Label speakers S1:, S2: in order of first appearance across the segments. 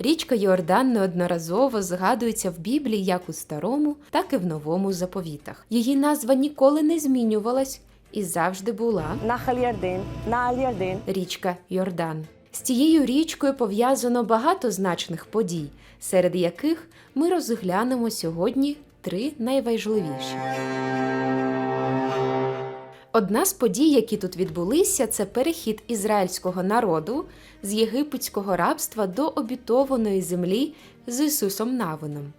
S1: Річка Йордан неодноразово згадується в Біблії як у старому, так і в новому заповітах. Її назва ніколи не змінювалась і завжди була
S2: Нахаль-Ярдин, Нааль-Ярдин.
S1: річка Йордан. З цією річкою пов'язано багато значних подій, серед яких ми розглянемо сьогодні три найважливіші. Одна з подій, які тут відбулися, це перехід ізраїльського народу з єгипетського рабства до обітованої землі з Ісусом Навином.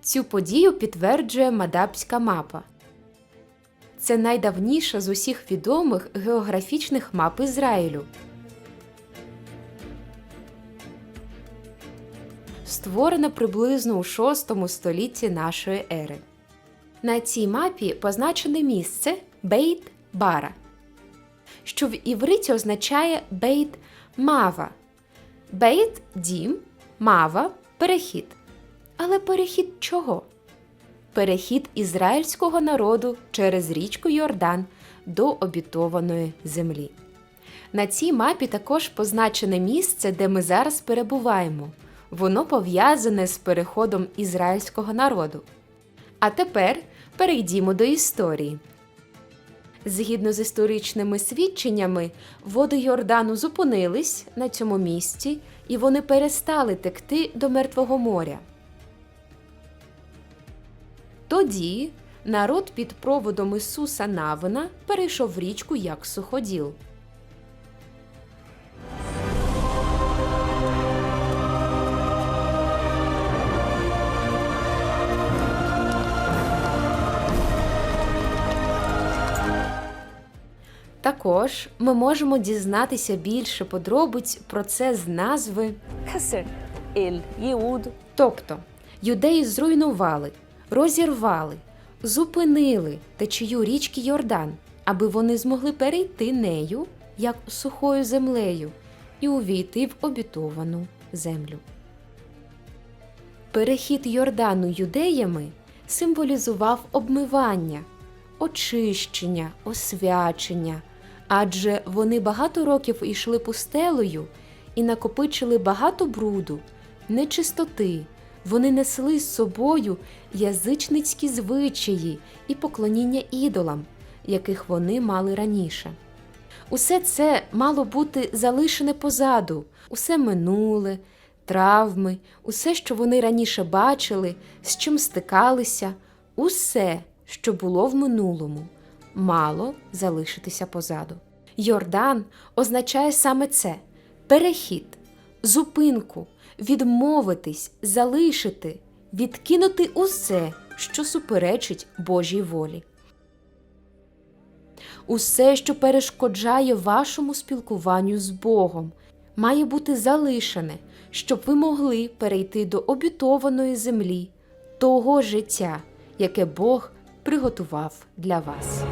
S1: Цю подію підтверджує Мадабська мапа. Це найдавніша з усіх відомих географічних мап Ізраїлю. Створена приблизно у VI столітті нашої ери. На цій мапі позначене місце Бейт Бара, що в івриті означає Бейт Мава. Бейт дім, мава перехід. Але перехід чого? Перехід ізраїльського народу через річку Йордан до обітованої землі. На цій мапі також позначене місце, де ми зараз перебуваємо. Воно пов'язане з переходом ізраїльського народу. А тепер перейдімо до історії. Згідно з історичними свідченнями, води Йордану зупинились на цьому місці, і вони перестали текти до Мертвого моря. Тоді народ під проводом Ісуса Навина перейшов річку як суходіл. Також ми можемо дізнатися більше подробиць про це з назви
S2: Хасер Ель Єуд.
S1: Тобто юдеї зруйнували, розірвали, зупинили течію річки Йордан, аби вони змогли перейти нею як сухою землею і увійти в обітовану землю. Перехід Йордану юдеями символізував обмивання, очищення, освячення адже вони багато років йшли пустелею і накопичили багато бруду, нечистоти. Вони несли з собою язичницькі звичаї і поклоніння ідолам, яких вони мали раніше. Усе це мало бути залишене позаду, усе минуле, травми, усе, що вони раніше бачили, з чим стикалися, усе, що було в минулому, мало залишитися позаду. Йордан означає саме це перехід, зупинку, відмовитись, залишити, відкинути усе, що суперечить Божій волі. Усе, що перешкоджає вашому спілкуванню з Богом, має бути залишене, щоб ви могли перейти до обітованої землі, того життя, яке Бог приготував для вас.